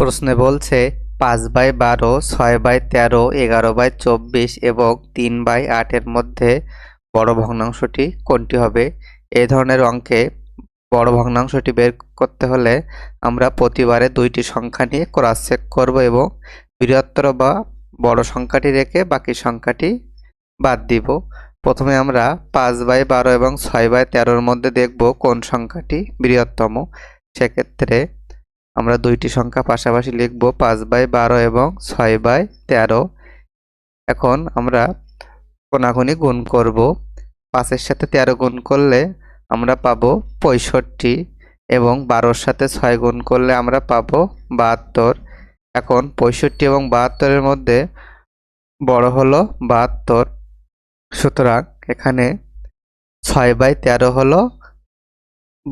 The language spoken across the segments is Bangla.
প্রশ্নে বলছে, পাঁচ বাই বারো, ছয় বাই তেরো, এগারো বাই চব্বিশ এবং তিন বাই আটের মধ্যে বড় ভগ্নাংশটি কোনটি হবে? এই ধরনের অঙ্কে বড় ভগ্নাংশটি বের করতে হলে আমরা প্রতিবারে দুইটি সংখ্যা নিয়ে ক্রস চেক করব এবং বৃহত্তর বা বড় সংখ্যাটি রেখে বাকি সংখ্যাটি বাদ দিব। প্রথমে আমরা পাঁচ বাই বারো এবং ছয় বাই তেরোর মধ্যে দেখব কোন সংখ্যাটি বৃহত্তম। সেক্ষেত্রে আমরা দুইটি সংখ্যা পাশাপাশি লিখব পাঁচ বাই বারো এবং ছয় বাই তেরো। এখন আমরা কোনাকুনি গুণ করব। পাঁচের সাথে তেরো গুণ করলে আমরা পাবো পঁয়ষট্টি এবং বারোর সাথে ছয় গুণ করলে আমরা পাবো বাহাত্তর। এখন পঁয়ষট্টি এবং বাহাত্তরের মধ্যে বড় হলো বাহাত্তর। সুতরাং এখানে ছয় বাই তেরো হলো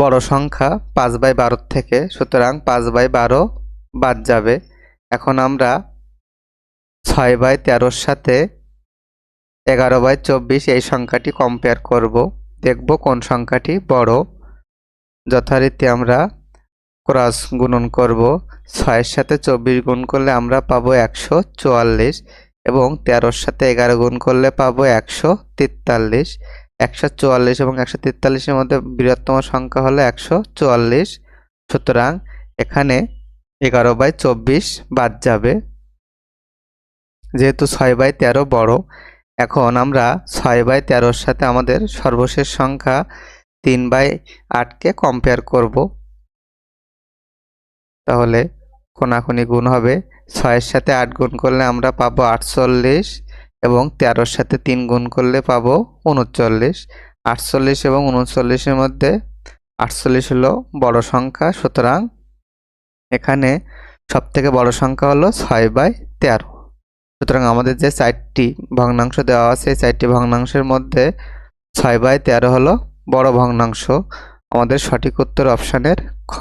বড় সংখ্যা পাঁচ বাই বারোর থেকে, সুতরাং পাঁচ বাই বারো বাদ যাবে। এখন আমরা ছয় বাই তেরোর সাথে এগারো বাই চব্বিশ এই সংখ্যাটি কম্পেয়ার করব। দেখব কোন সংখ্যাটি বড়। যথারীতি আমরা ক্রস গুণন করব। ছয়ের সাথে চব্বিশ গুণ করলে আমরা পাবো একশো চুয়াল্লিশ এবং তেরোর সাথে এগারো গুণ করলে পাবো একশো তেতাল্লিশ। একশো চুয়াল্লিশ এবং একশো তেতাল্লিশের মধ্যে বৃহত্তম সংখ্যা হলো একশো চুয়াল্লিশ। সুতরাং এখানে এগারো বাই চব্বিশ বাদ যাবে। যেহেতু ছয় বাই তেরো বড়, এখন আমরা ছয় বাই তেরোর সাথে আমাদের সর্বশেষ সংখ্যা তিন বাই আটকে কম্পেয়ার করব। তাহলে কোনাকুনি গুণ হবে। ছয়ের সাথে আট গুণ করলে আমরা পাবো আটচল্লিশ। এবং তেরোর সাথে তিন গুণ করলে পাবো উনচল্লিশ। আটচল্লিশ এবং উনচল্লিশের মধ্যে আটচল্লিশ হলো বড় সংখ্যা, সুতরাং এখানে সবথেকে বড় সংখ্যা হলো ছয় বাই তেরো। সুতরাং আমাদের যে চারটি ভগ্নাংশ দেওয়া আছে, এই চারটি ভগ্নাংশের মধ্যে ছয় বাই তেরো হলো বড় ভগ্নাংশ। আমাদের সঠিক উত্তর অপশানের খ।